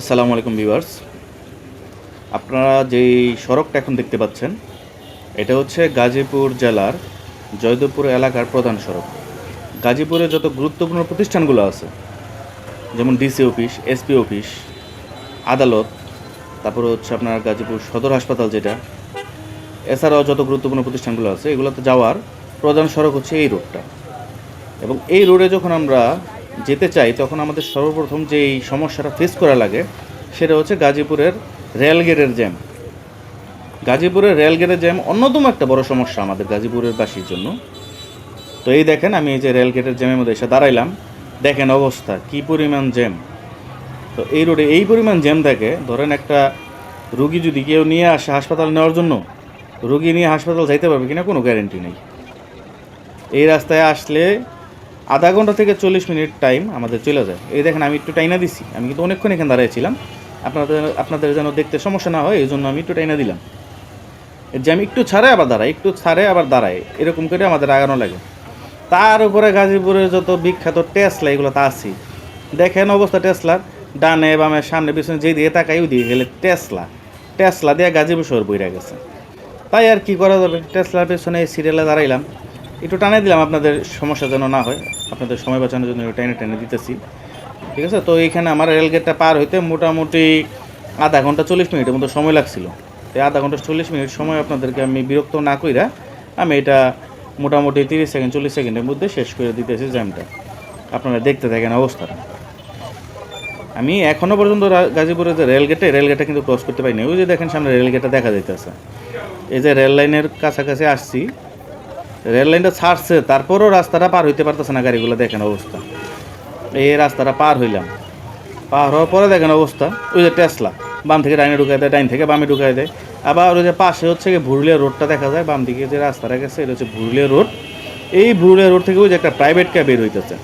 আসসালামু আলাইকুম ভিউয়ার্স। আপনারা যেই সড়কটা এখন দেখতে পাচ্ছেন, এটা হচ্ছে গাজীপুর জেলার জয়দেবপুর এলাকার প্রধান সড়ক। গাজীপুরে যত গুরুত্বপূর্ণ প্রতিষ্ঠানগুলো আছে, যেমন ডিসি অফিস, এসপি অফিস, আদালত, তারপরে হচ্ছে আপনার গাজীপুর সদর হাসপাতাল যেটা, এছাড়াও যত গুরুত্বপূর্ণ প্রতিষ্ঠানগুলো আছে, এগুলোতে যাওয়ার প্রধান সড়ক হচ্ছে এই রোডটা। এবং এই রোডে যখন আমরা যেতে চাই, তখন আমাদের সর্বপ্রথম যে এই সমস্যাটা ফেস করা লাগে, সেটা হচ্ছে গাজীপুরের রেলগেটের জ্যাম। গাজীপুরের রেলগেটের জ্যাম অন্যতম একটা বড় সমস্যা আমাদের গাজীপুরের বাসীর জন্য। তো এই দেখেন, আমি এই যে রেলগেটের জ্যামের মধ্যে এসে দাঁড়াইলাম, দেখেন অবস্থা, কি পরিমাণ জ্যাম। তো এই রোডে এই পরিমাণ জ্যাম থাকে ধরেন একটা রুগী যদি কেউ নিয়ে আসে হাসপাতাল নেওয়ার জন্য, রুগী নিয়ে হাসপাতাল যাইতে পারবে কিনা কোনো গ্যারেন্টি নেই। এই রাস্তায় আসলে আধা ঘণ্টা থেকে চল্লিশ মিনিট টাইম আমাদের চলে যায়। এই দেখেন, আমি একটু টাইনা দিছি। আমি কিন্তু অনেকক্ষণ এখানে দাঁড়িয়েছিলাম আপনাদের আপনাদের যেন দেখতে সমস্যা না হয় এই জন্য আমি একটু টাইনা দিলাম। যে আমি একটু ছাড়ে আবার দাঁড়াই, একটু ছাড়ে আবার দাঁড়াই, এরকম করে আমাদের আগানো লাগে। তার উপরে গাজীপুরের যত বিখ্যাত টেসলা, এগুলো তা আছি দেখেন অবস্থা টেসলার ডানে, বামে, সামনে, পিছনে যেই দিকে তাকাই, ওই দিকে গেলে টেসলা। টেসলা দিয়ে গাজীপুর শহর বইরা গেছে। তাই আর কি করা যাবে? টেসলার পেছনে সিরিয়ালে দাঁড়াইলাম। একটু টানে দিলাম, আপনাদের সমস্যা যেন না হয়। আপনাদের সময় বাঁচানোর জন্য টেনে টেনে দিতেছি। ঠিক আছে? তো এইখানে আমার রেলগেটটা পার হইতে মোটামুটি আধা ঘণ্টা চল্লিশ মিনিটের মতো সময় লাগছিল। এই আধা ঘণ্টা চল্লিশ মিনিট সময় আপনাদেরকে আমি বিরক্ত না কইরা আমি এটা মোটামুটি তিরিশ সেকেন্ড, চল্লিশ সেকেন্ডের মধ্যে শেষ করে দিতেছি জ্যামটা। আপনারা দেখতে থাকেন অবস্থাটা। আমি এখনও পর্যন্ত গাজীপুরের যে রেলগেটে রেলগেটটা কিন্তু ক্রস করতে পারিনি। ওই যে দেখেন সামনে রেলগেটটা দেখা যাইতেছে। এই যে রেল লাইনের কাছাকাছি আসছি রেল লাইনটা ছাড়ছে, তারপরও রাস্তাটা পার হইতে পারতেছে না গাড়িগুলো, দেখেন অবস্থা। এই রাস্তাটা পার হইলাম। পার হওয়ার পরে দেখেন অবস্থা, ওই যে টেসলা, বাম থেকে ডাইনে ঢুকাই দেয়, ডাইন থেকে বামে ঢুকাই দেয়। আবার ওই যে পাশে হচ্ছে গিয়ে ভুরুলিয়া রোডটা দেখা যায়, বাম দিকে যে রাস্তাটা গেছে, এটা হচ্ছে ভুরুলিয়া রোড। এই ভুরুলিয়া রোড থেকে ওই যে একটা প্রাইভেট ক্যাব বের হইতেছে।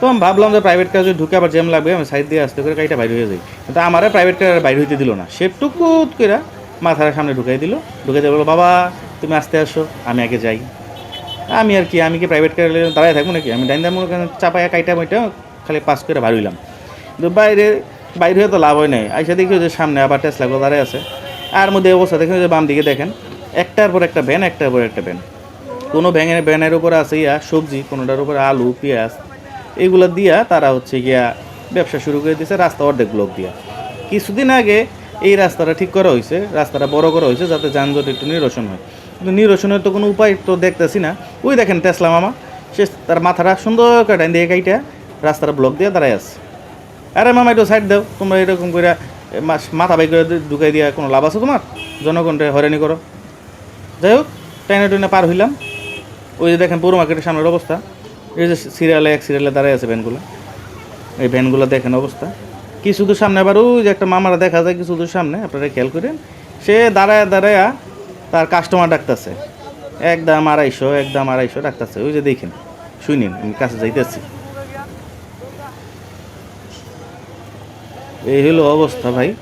তো আমি ভাবলাম যে প্রাইভেট কার যদি ঢুকে আবার জ্যাম লাগবে, আমি সাইড দিয়ে আসতে করে গাড়িটা বাইরে হয়ে যাই। কিন্তু আমারে প্রাইভেট কার বাইরে হইতে দিল না। সে টুকুত করে মাথার সামনে ঢুকাই দিল। ঢুকে দিয়ে বলল, বাবা, তুমি আসতে আসো, আমি আগে যাই। আমি আর কি, আমি কি প্রাইভেট কারে দাঁড়ায় থাকব নাকি? আমি ডাইন দাম চাপায়া কাইটা মাইটা খালি পাস করে বার হইলাম কিন্তু বাইরে বাইরে হয়ে তো লাভ হয় নাই। আইসা দেখি যে সামনে আবার টেসলাগুলো দাঁড়ায় আছে। আর মধ্যে অবস্থা দেখেন যে বাম দিকে দেখেন। একটার পর একটা ভ্যান একটার পর একটা ভ্যান কোনো ভ্যানের ভ্যানের উপর আছে ইয়া, সবজি কোনোটার উপরে আলু, পেঁয়াজ। এগুলো দিয়া তারা হচ্ছে গিয়া ব্যবসা শুরু করে দিয়েছে রাস্তা অর্ধেক লোক দিয়া। কিছুদিন আগে এই রাস্তাটা ঠিক করা হয়েছে, রাস্তাটা বড় করা হয়েছে যাতে যানজট একটু নিরসন হয়। কিন্তু নিরসনের তো কোনো উপায় তো দেখতেছি না। ওই দেখেন তেসলা মামা, সে তার মাথাটা সুন্দর করে ডাইন দিয়ে কাইটা রাস্তাটা ব্লক দিয়ে দাঁড়ায় আছে। আরে মামা, একটু সাইড দাও, তোমরা এরকম করে মাথা বাই করে ঢুকাই দিয়া কোনো লাভ আছে তোমার? জনগণটা হয়রানি করো। যাই হোক, টাইনে টুইনে পার হইলাম। ওই যে দেখেন পুরো মার্কেটের সামনের অবস্থা। এই যে সিরিয়ালে এক সিরিয়ালে দাঁড়ায় আছে ভ্যানগুলো। এই ভ্যানগুলো দেখেন অবস্থা। কিছু দূর সামনে আবার ওই যে একটা মামারা দেখা যায়, কিছু দূর সামনে, আপনারা খেয়াল করেন। সে দাঁড়ায় দাঁড়ায় তার কাস্টমার ডাকতেছে। একদম আড়াইশো একদম আড়াইশো ডাকতেছে। ওই যে দেখেন, শুনিন, আমি কাছে যাইতেছি। এই হলো অবস্থা ভাই।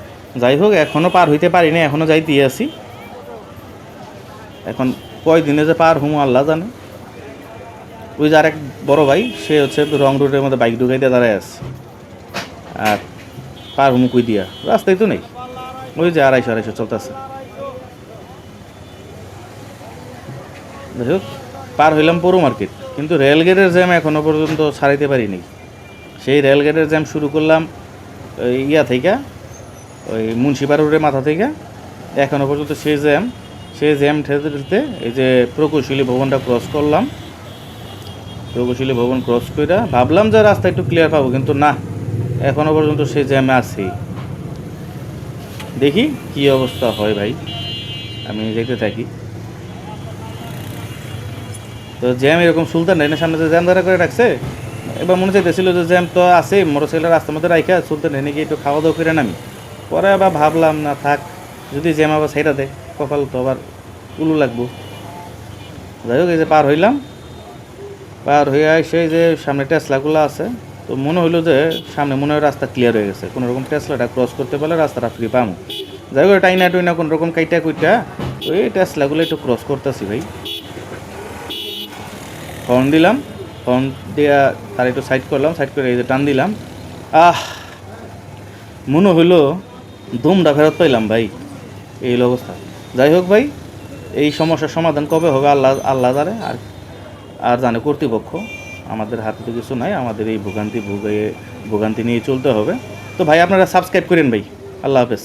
যাই হোক, এখনও পার হইতে পারি পারিনি, এখনও যাইতেই আছি। এখন কয় দিনে যে পার হুম, আল্লাহ জানে। ওই যে আরেক বড় ভাই, সে হচ্ছে রং রোডের মধ্যে বাইক ঢুকাই দিয়ে দাঁড়ায় আছে। আর পার হুম কুই দিয়া? রাস্তায় তো নেই। ওই যে আড়াইশো আড়াইশো চলতেছে। যাই হোক পার হইলাম পৌর মার্কেট। কিন্তু রেলগেটের জ্যাম এখনও পর্যন্ত ছাড়াইতে পারিনি। সেই রেলগেটের জ্যাম শুরু করলাম ইয়া থেকে ওই মুন্সিপাড়া রোডের মাথা থেকে এখনও পর্যন্ত সেই জ্যাম সেই জ্যাম ঠেলতে ঠেলতে এই যে প্রকৌশলী ভবনটা ক্রস করলাম। প্রকৌশলী ভবন ক্রস করে ভাবলাম যে রাস্তা একটু ক্লিয়ার পাবো, কিন্তু না, এখনও পর্যন্ত সেই জ্যামে আছি। দেখি কি অবস্থা হয় ভাই। আমি যেতে থাকি। তো জ্যাম এরকম সুলতান না, সামনে যে জ্যাম ধরা করে রাখছে, এবার মনে চাইতেছিল যে জ্যাম তো আছে মোটরসাইকেলের রাস্তার মধ্যে রাখা সুলতান এনে গিয়ে একটু খাওয়া দাওয়া করে নামি। পরে আবার ভাবলাম, না থাক, যদি জ্যাম আবার সাইডা দেয়, কপাল তো আবার উলু লাগবো। যাই হোক, এই যে পার হইলাম। পার হয়ে এসে যে সামনে টেসলাগুলো আছে, তো মনে হইল যে সামনে মনে হয় রাস্তা ক্লিয়ার হয়ে গেছে। কোনো রকম টেসলাটা ক্রস করতে পারলে রাস্তাটা ফ্রি পামো। যাই হোক টাইনা টুইনা কোনো রকম কাইটা কুইটা ওই টেসলাগুলো একটু ক্রস করতেছি ভাই। হর্ন দিলাম হর্ন দিয়া তার একটু সাইড করলাম সাইড করে এই যে টান দিলাম। আহ, মনে হইল দুমটা ফেরত পাইলাম ভাই, এই অবস্থা। যাই হোক ভাই, এই সমস্যার সমাধান কবে হবে আল্লাহ আল্লাহ জানে, আর আর জানে কর্তৃপক্ষ। আমাদের হাতে তো কিছু নাই, আমাদের এই ভোগান্তি ভোগে, ভোগান্তি নিয়ে চলতে হবে। তো ভাই, আপনারা সাবস্ক্রাইব করেন ভাই। আল্লাহ হাফেজ।